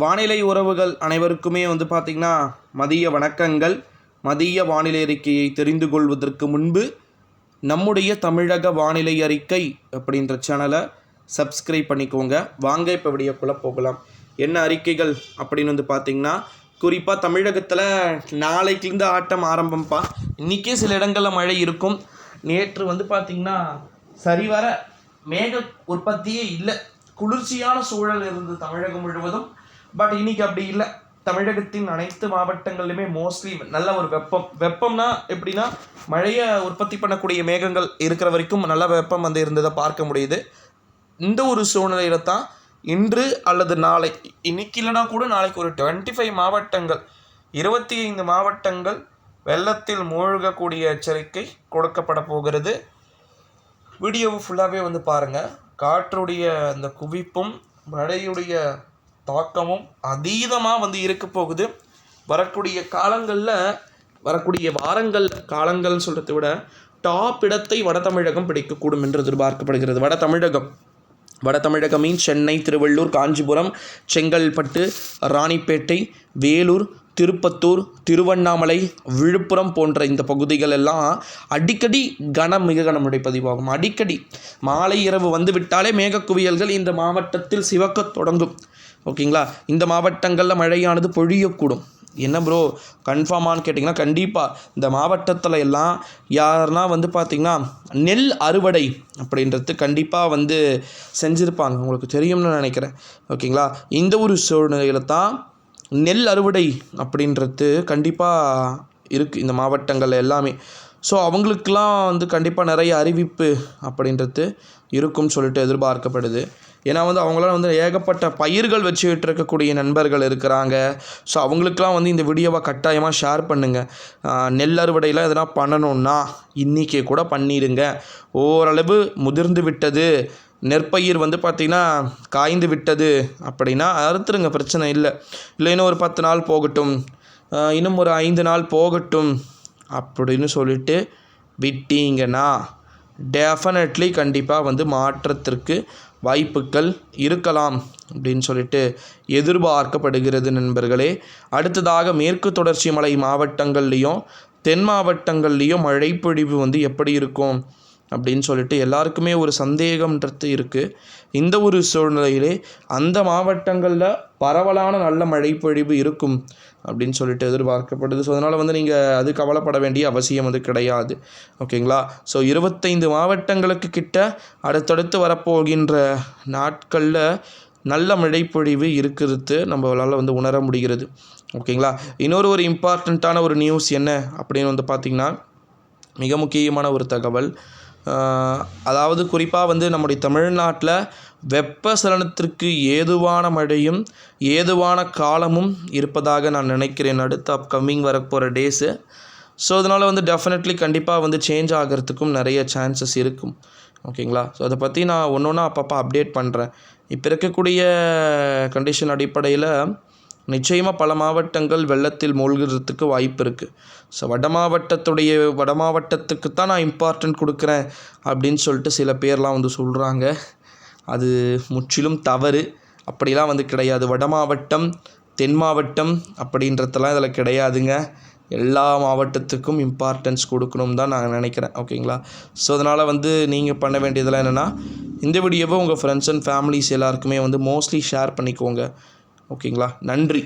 வானிலை உறவுகள் அனைவருக்குமே வந்து பார்த்திங்கன்னா மதிய வணக்கங்கள். மதிய வானிலை அறிக்கையை தெரிந்து கொள்வதற்கு முன்பு நம்முடைய தமிழக வானிலை அறிக்கை அப்படின்ற சேனலை சப்ஸ்கிரைப் பண்ணிக்கோங்க. வாங்க இப்போ விடியக்குள்ளே போகலாம். என்ன அறிக்கைகள் அப்படின்னு வந்து பார்த்திங்கன்னா குறிப்பாக தமிழகத்தில் நாளைக்குலேருந்து ஆட்டம் ஆரம்பம்ப்பா இன்றைக்கே சில இடங்களில் மழை இருக்கும். நேற்று வந்து பார்த்திங்கன்னா சரிவர மேக உற்பத்தியே இல்லை. குளிர்ச்சியான சூழல் இருந்தது தமிழகம் முழுவதும். பட் இன்னைக்கு அப்படி இல்லை. தமிழகத்தின் அனைத்து மாவட்டங்களிலுமே மோஸ்ட்லி நல்ல ஒரு வெப்பம். வெப்பம்னா எப்படின்னா மழையை உற்பத்தி பண்ணக்கூடிய மேகங்கள் இருக்கிற வரைக்கும் நல்ல வெப்பம் வந்து இருந்ததை பார்க்க முடியுது. இந்த ஒரு சூழ்நிலையில தான் இன்று அல்லது நாளை இன்னைக்கு இல்லைனா கூட நாளைக்கு ஒரு டுவெண்ட்டி ஃபைவ் மாவட்டங்கள் இருபத்தி ஐந்து மாவட்டங்கள் வெள்ளத்தில் மூழ்கக்கூடிய எச்சரிக்கை கொடுக்கப்பட போகிறது. வீடியோவை ஃபுல்லாகவே வந்து பாருங்கள் காற்றுடைய அந்த குவிப்பும் மழையுடைய தாக்கமும் அதீதமாக வந்து இருக்க போகுது. வரக்கூடிய காலங்களில் வரக்கூடிய வாரங்கள் காலங்கள்னு சொல்கிறத விட டாப் இடத்தை வட தமிழகம் பிடிக்கக்கூடும் என்று எதிர்பார்க்கப்படுகிறது. வட தமிழகம். வட தமிழகம் மீன் சென்னை திருவள்ளூர் காஞ்சிபுரம் செங்கல்பட்டு ராணிப்பேட்டை வேலூர் திருப்பத்தூர் திருவண்ணாமலை விழுப்புரம் போன்ற இந்த பகுதிகள் எல்லாம் அடிக்கடி கனம் மிக கனமழை பதிவாகும். அடிக்கடி. மாலை இரவு வந்துவிட்டாலே மேகக்குவியல்கள் இந்த மாவட்டத்தில் சிவக்கத் தொடங்கும். ஓகேங்களா? இந்த மாவட்டங்களில் மழையானது பொழியக்கூடும். என்ன ப்ரோ கன்ஃபார்மான்னு கேட்டிங்கன்னா கண்டிப்பாக இந்த மாவட்டத்தில் எல்லாம் யாருன்னா வந்து பார்த்திங்கன்னா நெல் அறுவடை அப்படின்றது கண்டிப்பாக வந்து செஞ்சுருப்பாங்க. உங்களுக்கு தெரியும்னு நினைக்கிறேன். ஓகேங்களா? இந்த ஒரு சூழ்நிலையில் தான் நெல் அறுவடை அப்படின்றது கண்டிப்பாக இருக்குது இந்த மாவட்டங்கள் எல்லாமே. ஸோ அவங்களுக்கெல்லாம் வந்து கண்டிப்பாக நிறைய அறிவிப்பு அப்படின்றது இருக்கும்னு சொல்லிட்டு எதிர்பார்க்கப்படுது. ஏன்னா வந்து அவங்களாம் வந்து ஏகப்பட்ட பயிர்கள் வச்சுக்கிட்டு இருக்கக்கூடிய நண்பர்கள் இருக்கிறாங்க. ஸோ அவங்களுக்கெல்லாம் வந்து இந்த வீடியோவை கட்டாயமாக ஷேர் பண்ணுங்கள் நெல் அறுவடையில் எதனா பண்ணணுன்னா இன்றைக்கி கூட பண்ணிடுங்க. ஓரளவு முதிர்ந்து விட்டது. நெற்பயிர் வந்து பார்த்திங்கன்னா காய்ந்து விட்டது அப்படின்னா அறுத்துருங்க பிரச்சனை இல்லை. இல்லை இன்னும் ஒரு பத்து நாள் போகட்டும். இன்னும் ஒரு ஐந்து நாள் போகட்டும் அப்படின்னு சொல்லிட்டு விட்டீங்கன்னா டெஃபினெட்லி கண்டிப்பாக வந்து மாற்றத்திற்கு வாய்ப்புகள் இருக்கலாம் அப்படின்னு சொல்லிட்டு எதிர்பார்க்கப்படுகிறது நண்பர்களே. அடுத்ததாக மேற்கு தொடர்ச்சி மலை மாவட்டங்கள்லேயும் தென் மாவட்டங்கள்லேயும் மழைப்பொழிவு வந்து எப்படி இருக்கும்? அப்படின்னு சொல்லிட்டு எல்லாருக்குமே ஒரு சந்தேகம்ன்றது இருக்குது இந்த ஒரு சூழ்நிலையிலே அந்த மாவட்டங்களில் பரவலான நல்ல மழைப்பொழிவு இருக்கும் அப்படின்னு சொல்லிட்டு எதிர்பார்க்கப்படுது. ஸோ அதனால் வந்து நீங்கள் அது கவலைப்பட வேண்டிய அவசியம் வந்து கிடையாது. ஓகேங்களா ஸோ இருபத்தைந்து மாவட்டங்களுக்கு கிட்ட அடுத்தடுத்து வரப்போகின்ற நாட்களில் நல்ல மழைப்பொழிவு இருக்கிறது நம்மளால் வந்து உணர முடிகிறது. ஓகேங்களா இன்னொரு ஒரு இம்பார்ட்டண்ட்டான ஒரு நியூஸ் என்ன அப்படின்னு வந்து பார்த்திங்கன்னா மிக முக்கியமான ஒரு தகவல். அதாவது குறிப்பாக வந்து நம்முடைய தமிழ்நாட்டில் வெப்பசலனத்திற்கு ஏதுவான மழையும் ஏதுவான காலமும் இருப்பதாக நான் நினைக்கிறேன் அடுத்த அப்கமிங் வரப்போகிற டேஸு ஸோ அதனால் வந்து டெஃபினெட்லி கண்டிப்பாக வந்து சேஞ்ச் ஆகிறதுக்கும் நிறைய சான்சஸ் இருக்கும். ஓகேங்களா ஸோ அதை பற்றி நான் ஒன்று ஒன்றா அப்பப்போ அப்டேட் பண்ணுறேன் இப்போ இருக்கக்கூடிய கண்டிஷன் அடிப்படையில் நிச்சயமாக பல மாவட்டங்கள் வெள்ளத்தில் மூழ்கிறதுக்கு வாய்ப்பு இருக்குது ஸோ வட மாவட்டத்துடைய வட மாவட்டத்துக்கு தான் நான் இம்பார்ட்டன்ட் கொடுக்குறேன் அப்படின்னு சொல்லிட்டு சில பேர்லாம் வந்து சொல்கிறாங்க அது முற்றிலும் தவறு. அப்படிலாம் வந்து கிடையாது. வட மாவட்டம் தென் மாவட்டம் அப்படின்றதெல்லாம் இதில் கிடையாதுங்க. எல்லா மாவட்டத்துக்கும் இம்பார்ட்டன்ஸ் கொடுக்கணும் தான் நான் நினைக்கிறேன். ஓகேங்களா ஸோ அதனால் வந்து நீங்கள் பண்ண வேண்டியதெல்லாம் என்னென்னா இந்த வீடியோவை உங்கள் ஃப்ரெண்ட்ஸ் அண்ட் ஃபேமிலிஸ் எல்லாருக்குமே வந்து மோஸ்ட்லி ஷேர் பண்ணிக்கோங்க. ஓகேங்களா? நன்றி.